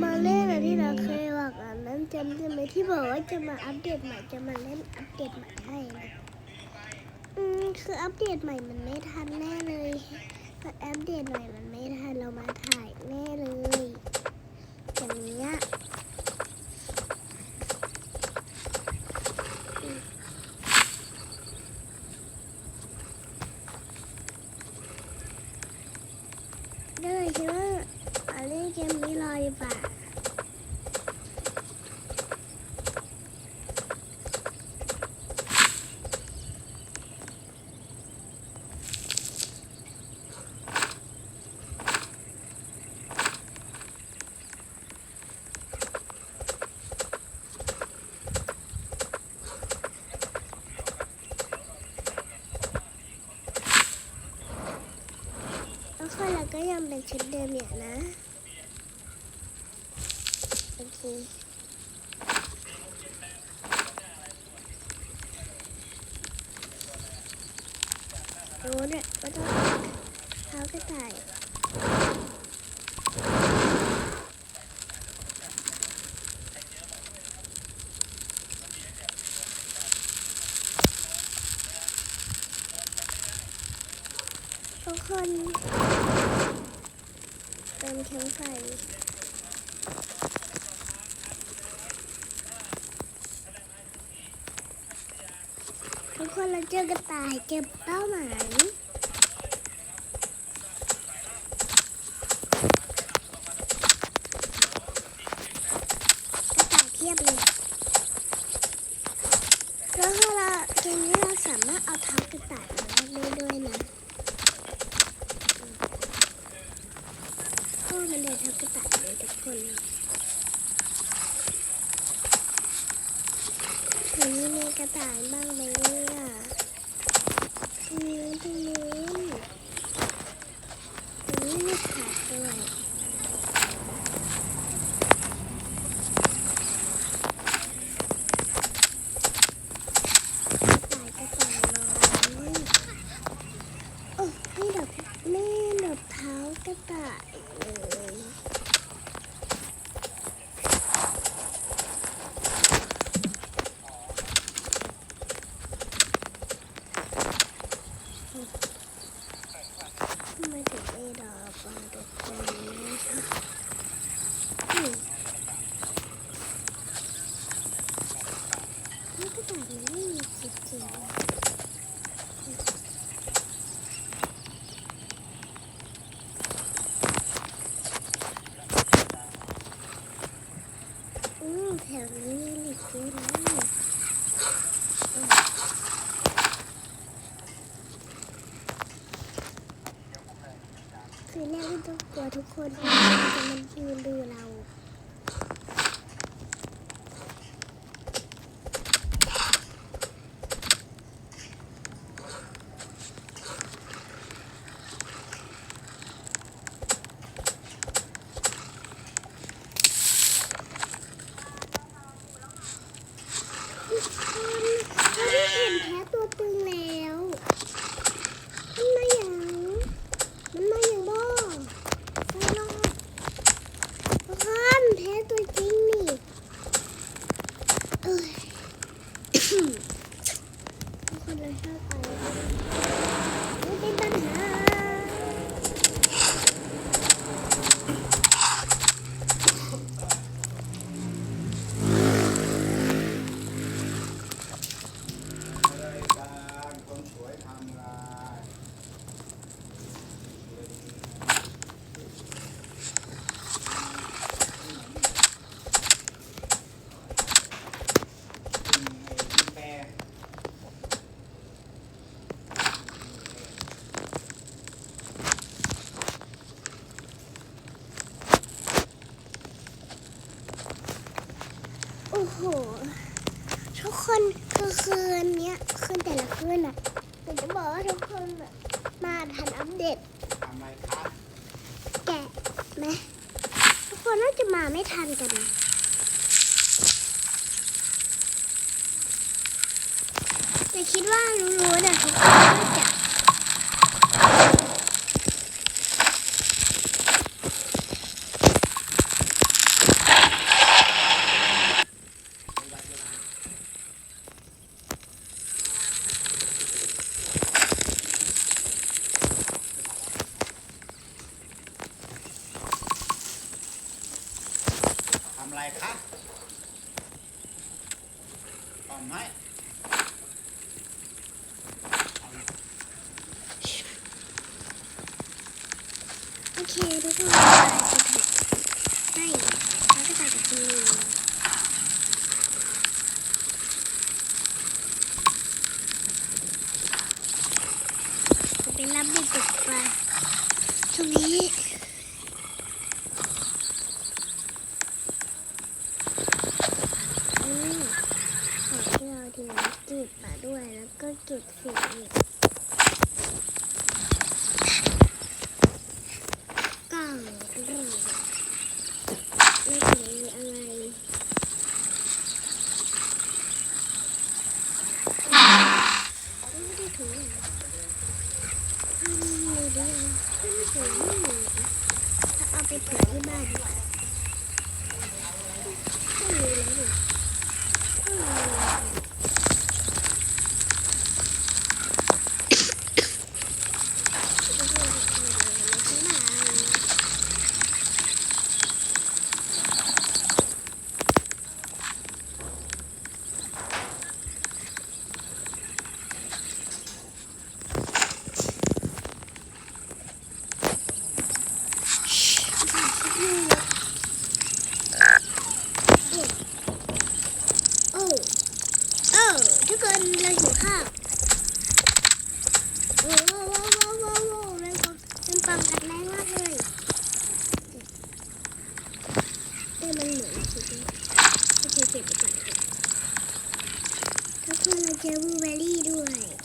มาเล่นอะที่เราเคยบอกอ่นนั้นจำได้ไหมที่บอกว่าจะมาอัปเดตใหม่จะมาเล่นอัปเดตใหม่ให้นะอืมคืออัปเดตใหม่มันไม่ทันแน่เลยแต่อัปเดตใหม่มัน มนี้รอดีกว่าแล้วคนเราก็ยังเป็นชุดนะโอ้เนี่ยว่าต้องเท้ากระต่ายทุกคนเติมแคมป์ไฟ ทุกคนเราเจอกระต่ายเก็บเป้าหมายกระต่ายเทียบเลยแล้วถ้าเราเกมนี้เราสามารถเอาเท้ากระต่ายมาแลกได้ด้วยนะ ก็มันเดินทับกระต่ายเลยทุกคน ถึงนี้มีกระต่ายบ้างไหมเนี่ยตรงนี้ตรงนี้ตรงนี้มีขาด้วยไม่ดับเท้ากระต่ายเลย ทำไมถึงไม่ดอกอะทุกคนนะคะอืมนี่กระต่ายมันไม่มีจริงๆ อืมแถวนี้มีเหล็กด้วยนะอืมคือแรกไม่ต้องกลัวทุกคนเพราะว่ามันจะมันยืนดูเรา ทุกคนเราได้เห็นแพ้ตัวตึงแล้วมันมาอย่าง มันมาอย่างบ่ไปรอดทุกคนแพ้ตัวจริงนี่เอ้ย ทุกคนเราชอบไปไม่เป็นปัญหา โอ้โหทุกคนคือคืนเนี้ยคืนแต่ละคืนอะหนูจะบอกว่าทุกคนอะมาทันอัปเดตทำไมครับแกะไหมทุกคนน่าจะมาไม่ทันกันนะแต่คิดว่ารู้ๆนะทุกคนำให้โอเคทุกคน จุดสีกล่องเรื่ไม่เห็นมีอะไรไม่ได้ถุงไม่ได้ถุงถ้าเอาไปถึงที่บ้านดีกว่า แต่มันเหมือนสุดโอเคเก็บไปก่อนถ้าเพื่อนเราเจอบูเบอรี่ด้วย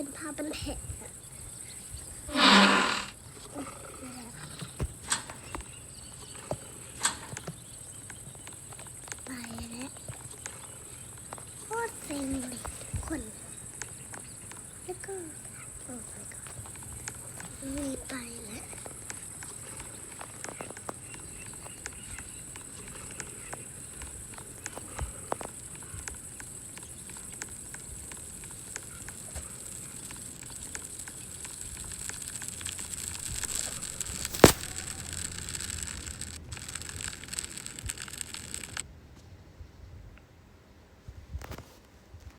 ็นภาพเป็นแผลไปแล้วโคตรเซ็งเลยคน แล้วก็ โอ้ไปแล้ว